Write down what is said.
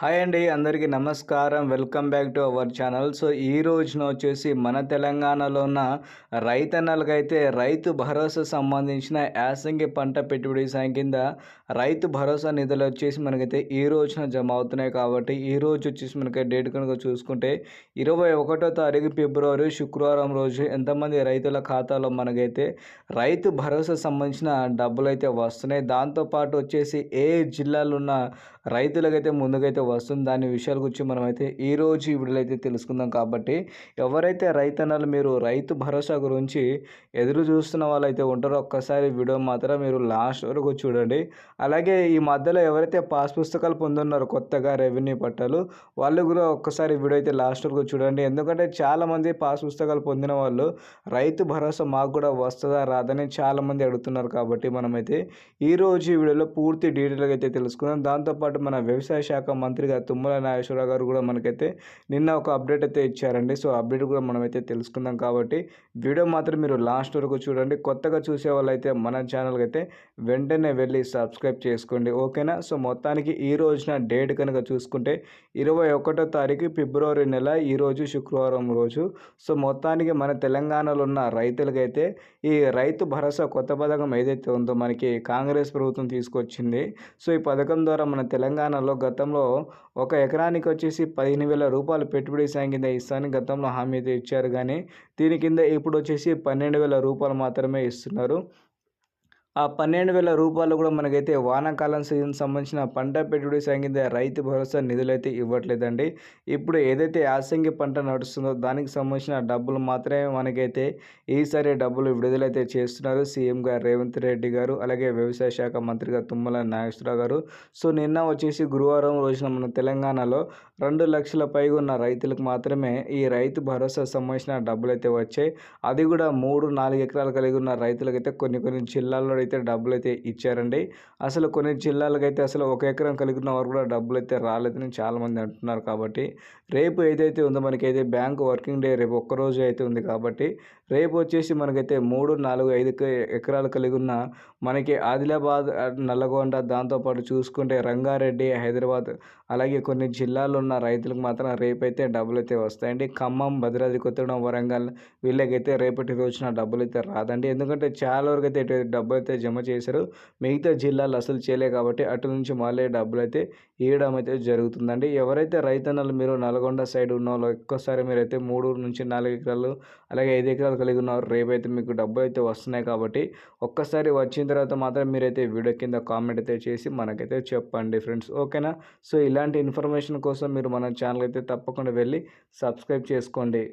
Hi అండి అందరికీ నమస్కారం. Welcome back to our channel. So ఈ రోజున వచ్చేసి మన తెలంగాణలో ఉన్న రైతన్నలకైతే రైతు భరోసా సంబంధించిన యాసంగి పంట పెట్టుబడి సాయం కింద రైతు భరోసా నిధులు వచ్చేసి మనకైతే ఈ రోజున జమ అవుతున్నాయి కాబట్టి ఈ రోజు వచ్చేసి మనకి డేట్ కనుక చూసుకుంటే ఇరవై ఒకటో తారీఖు ఫిబ్రవరి శుక్రవారం రోజు ఎంతమంది రైతుల ఖాతాలో మనకైతే రైతు భరోసా సంబంధించిన డబ్బులు అయితే వస్తున్నాయి దాంతోపాటు వచ్చేసి ఏ జిల్లాలో ఉన్న రైతులకైతే ముందుకైతే వస్తుంది. దాని విషయాల గురించి మనమైతే ఈరోజు ఈ వీడియోలో అయితే తెలుసుకుందాం. కాబట్టి ఎవరైతే రైతన్నలు మీరు రైతు భరోసా గురించి ఎదురు చూస్తున్న వాళ్ళైతే ఉంటారో ఒక్కసారి వీడియో మాత్రం మీరు లాస్ట్ వరకు చూడండి. అలాగే ఈ మధ్యలో ఎవరైతే పాస్ పుస్తకాలు పొందున్నారో కొత్తగా రెవెన్యూ పట్టాలు వాళ్ళు కూడా ఒక్కసారి వీడియో అయితే లాస్ట్ వరకు చూడండి. ఎందుకంటే చాలామంది పాస్ పుస్తకాలు పొందిన వాళ్ళు రైతు భరోసా మాకు కూడా వస్తుందా రాదని చాలామంది అడుగుతున్నారు. కాబట్టి మనమైతే ఈరోజు ఈ వీడియోలో పూర్తి డీటెయిల్గా అయితే తెలుసుకుందాం. దాంతోపాటు మన వ్యవసాయ శాఖ మంత్రి మంత్రిగా తుమ్మల నాగేశ్వరరావు గారు కూడా మనకైతే నిన్న ఒక అప్డేట్ అయితే ఇచ్చారండి. సో అప్డేట్ కూడా మనమైతే తెలుసుకుందాం కాబట్టి వీడియో మాత్రం మీరు లాస్ట్ వరకు చూడండి. కొత్తగా చూసే వాళ్ళైతే మన ఛానల్కి అయితే వెంటనే వెళ్ళి సబ్స్క్రైబ్ చేసుకోండి. ఓకేనా? సో మొత్తానికి ఈ రోజున డేట్ కనుక చూసుకుంటే ఇరవై ఒకటో తారీఖు ఫిబ్రవరి నెల ఈరోజు శుక్రవారం రోజు. సో మొత్తానికి మన తెలంగాణలో ఉన్న రైతులకైతే ఈ రైతు భరోసా కొత్త పథకం ఏదైతే ఉందో మనకి కాంగ్రెస్ ప్రభుత్వం తీసుకొచ్చింది. సో ఈ పథకం ద్వారా మన తెలంగాణలో గతంలో ఒక ఎకరానికి వచ్చేసి పదిహేను వేల రూపాయలు పెట్టుబడి సాయం కింద ఇస్తానని గతంలో హామీ అయితే ఇచ్చారు కానీ దీని కింద ఇప్పుడు వచ్చేసి పన్నెండు వేల రూపాయలు మాత్రమే ఇస్తున్నారు. ఆ పన్నెండు వేల రూపాయలు కూడా మనకైతే వానాకాలం సీజన్ సంబంధించిన పంట పెట్టుబడి సాగిందే రైతు భరోసా నిధులు అయితే ఇవ్వట్లేదండి. ఇప్పుడు ఏదైతే యాసంగి పంట నడుస్తుందో దానికి సంబంధించిన డబ్బులు మాత్రమే మనకైతే ఈసారి డబ్బులు విడుదలైతే చేస్తున్నారు సీఎం గారు రేవంత్ రెడ్డి గారు అలాగే వ్యవసాయ శాఖ మంత్రిగా తుమ్మల నాగేశ్వరరావు గారు. సో నిన్న వచ్చేసి గురువారం రోజున మన తెలంగాణలో రెండు లక్షల పైగా ఉన్న రైతులకు మాత్రమే ఈ రైతు భరోసా సంబంధించిన డబ్బులు అయితే వచ్చాయి. అది కూడా మూడు నాలుగు ఎకరాలు కలిగి ఉన్న రైతులకైతే కొన్ని కొన్ని జిల్లాల్లో అయితే డబ్బులు అయితే ఇచ్చారండి అసలు కొన్ని జిల్లాలకైతే అసలు ఒక ఎకరం కలిగిన వారు కూడా డబ్బులు అయితే రాలేదని చాలామంది అంటున్నారు కాబట్టి రేపు ఏదైతే ఉందో మనకైతే బ్యాంక్ వర్కింగ్ డే రేపు ఒక్కరోజు అయితే ఉంది కాబట్టి రేపు వచ్చేసి మనకైతే మూడు నాలుగు ఐదు ఎకరాలు కలిగి ఉన్న మనకి ఆదిలాబాద్ నల్లగొండ దాంతోపాటు చూసుకుంటే రంగారెడ్డి హైదరాబాద్ అలాగే కొన్ని జిల్లాల్లో ఉన్న రైతులకు మాత్రం రేపైతే డబ్బులు అయితే వస్తాయండి. ఖమ్మం భద్రాద్రి కొత్తగూడెం వరంగల్ వీళ్ళకైతే రేపటి రోజున డబ్బులు అయితే రాదండి. ఎందుకంటే చాలా వరకు అయితే డబ్బులు అయితే అయితే జమ చేశారు మిగతా జిల్లాలు అసలు చేయలే కాబట్టి అటు నుంచి మళ్ళీ డబ్బులు అయితే ఇవ్వడం అయితే జరుగుతుందండి. ఎవరైతే రైతన్నలు మీరు నల్గొండ సైడ్ ఉన్న వాళ్ళు ఎక్కువసారి మీరైతే మూడు నుంచి నాలుగు ఎకరాలు అలాగే ఐదు ఎకరాలు కలిగి ఉన్నారు రేపైతే మీకు డబ్బులు అయితే వస్తున్నాయి కాబట్టి ఒక్కసారి వచ్చిన తర్వాత మాత్రం మీరైతే వీడియో కింద కామెంట్ అయితే చేసి మనకైతే చెప్పండి ఫ్రెండ్స్. ఓకేనా? సో ఇలాంటి ఇన్ఫర్మేషన్ కోసం మీరు మన ఛానల్ అయితే తప్పకుండా వెళ్ళి సబ్స్క్రైబ్ చేసుకోండి.